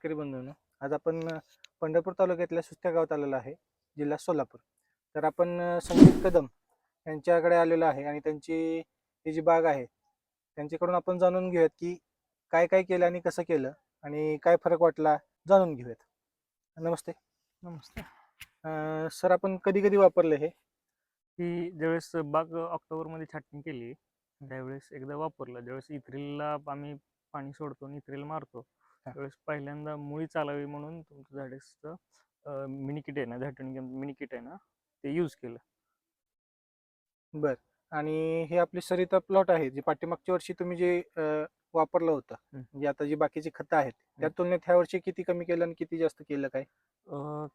शेतकरी बंधूंनो आज आपण पंढरपूर तालुक्यातल्या सुस्त्या गावात आलेलो आहे जिल्हा सोलापूर. तर आपण संदीप कदम यांच्याकडे आलेलो आहे आणि त्यांची ही जी बाग आहे त्यांच्याकडून आपण जाणून घेऊयात की काय काय केलं आणि कसं केलं आणि काय फरक वाटला जाणून घेऊयात. नमस्ते. नमस्ते. अ, सर आपण कधी कधी वापरले हे? ही ज्यावेळेस बाग ऑक्टोबरमध्ये छाटणी केली त्यावेळेस एकदा वापरलं. ज्यावेळेस इथ्रिलला आम्ही पाणी सोडतो आणि इथ्रिल मारतो. त्यावेळेस पहिल्यांदा मुळी चालावी म्हणून तुमचं झाडेसचं मिनी किट आहे ना झाटणी मिनी किट आहे ना ते यूज केलं. बर. आणि हे आपली सरिता प्लॉट आहे जे पाठीमागच्या वर्षी तुम्ही जे वापरलं होतं. म्हणजे आता जी बाकीची खतं आहेत त्या तुलनेत ह्या वर्षी किती कमी केलं आणि किती जास्त केलं काय?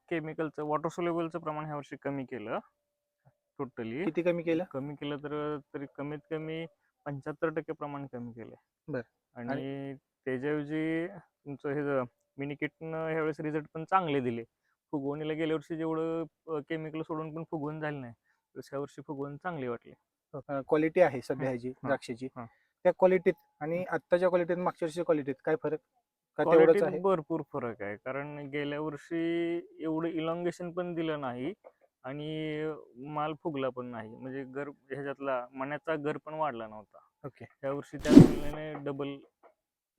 केमिकलचं वॉटर सोल्युबलचं प्रमाण ह्या वर्षी कमी केलं टोटली. किती कमी केलं? कमी केलं तर तरी कमीत कमी पंच्याहत्तर टक्के प्रमाण कमी केलंय. बर. आणि त्याच्याऐवजी तुमचं हे मिनी किटनं ह्यावेळेस रिझल्ट पण चांगले दिले. फुगवणीला गेल्या वर्षी जेवढं केमिकल सोडून पण फुगवण झाली नाही तसं ह्या वर्षी फुगवण चांगली वाटली. क्वालिटी आहे सध्या हं, ह्याची हं, द्राक्षाची. हं. त्या क्वालिटीत आणि आत्ताच्या क्वालिटीत मागच्या वर्षीच्या क्वालिटीत काय फरक? क्वालिटीत भरपूर फरक आहे. कारण गेल्या वर्षी एवढं इलॉंगेशन पण दिलं नाही आणि माल फुगला पण नाही. म्हणजे गर ह्याच्यातला मण्याचा गर पण वाढला नव्हता. ओके. त्या वर्षी त्या तुलनेने डबल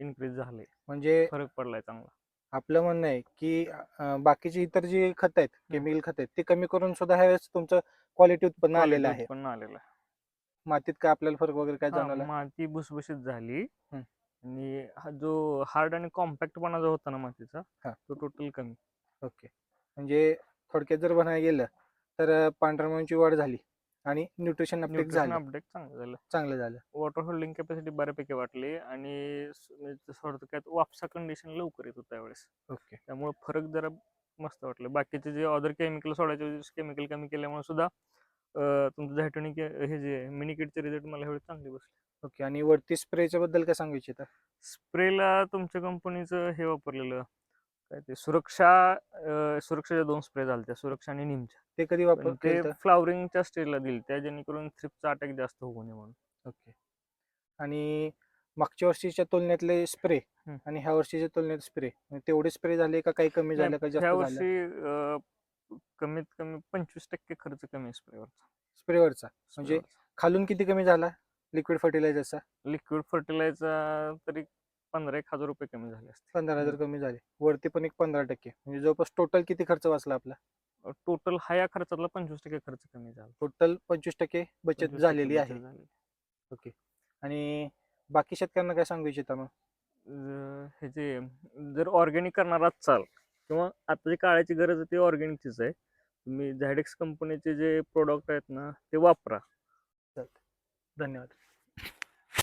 इन्क्रीज झाले म्हणजे फरक पडलाय चांगला. आपलं म्हणणं आहे की अं, बाकीची इतर जी खत आहेत केमिकल खत आहेत ते कमी करून सुद्धा ह्यावेळेस तुमचं क्वालिटी उत्पन्न आलेलं आहे. पण आलेला आहे. मातीत काय आपल्याला फरक वगैरे काय हा, जाणवला? माती भुसभुशीत झाली. आणि हा जो हार्ड आणि कॉम्पॅक्टपणा जो होता ना मातीचा हा. तो टोटल कमी. ओके. म्हणजे थोडक्यात जर म्हणायला गेलं तर अं, पांढऱ्या मुळांची वाढ झाली. आणि न्यूट्रिशन न्यूट्रिशन झालं. अपडेट चांगलं झालं. चांगलं झालं. वॉटर होल्डिंग कॅपॅसिटी बऱ्यापैकी वाटली आणि स- म्हणजे थोडक्यात वापसा कंडिशन लवकर येत होतं त्यावेळेस. ओके. त्यामुळे फरक जरा मस्त वाटलं. बाकीचे जे अदर केमिकल सोडायचे केमिकल कमी केल्यामुळे सुद्धा तुमचं झायटोनिक हे जे मिनी किटचे रिझल्ट मला एवढे चांगले बसले. ओके. आणि वरती स्प्रेच्या बद्दल काय सांगू इच्छिता स्प्रेला तुमच्या कंपनीचं हे वापरलेलं काय ते सुरक्षा सुरक्षाच्या दोन स्प्रे झाले सुरक्षा आणि निमच्या. ते कधी वापर ते? फ्लावरिंगच्या स्टेजला दिले त्या जेणेकरून थ्रिपचा अटॅक जास्त होऊ नये म्हणून. ओके. आणि मागच्या वर्षीच्या तुलनेतले स्प्रे. आणि ह्या वर्षीच्या तुलनेत स्प्रे तेवढे स्प्रे झाले का काही कमी झालं का ह्या जास्त वर्षी कमीत कमी पंचवीस टक्के खर्च कमी स्प्रेवरचा. स्प्रेवरचा? म्हणजे खालून किती कमी झाला? लिक्विड फर्टिलायझरचा? लिक्विड फर्टिलायझर तरी पंधरा एक हजार रुपये कमी झाले असते पंधरा हजार कमी झाले. वरती पण एक पंधरा टक्के. म्हणजे जवळपास टोटल किती खर्च वाचला आपला? टोटल हा या खर्चातला पंचवीस टक्के खर्च कमी झाला. टोटल पंचवीस टक्के बचत 25% झालेली आहे. ओके आणि बाकी शेतकऱ्यांना काय सांगू इच्छिता मग? हे जे जर ऑर्गॅनिक करणारा चाल. किंवा आता जी काळाची गरज आहे ती ऑर्गॅनिकचीच आहे. तुम्ही झायडेक्स कंपनीचे जे प्रोडक्ट आहेत ना ते वापरा. धन्यवाद.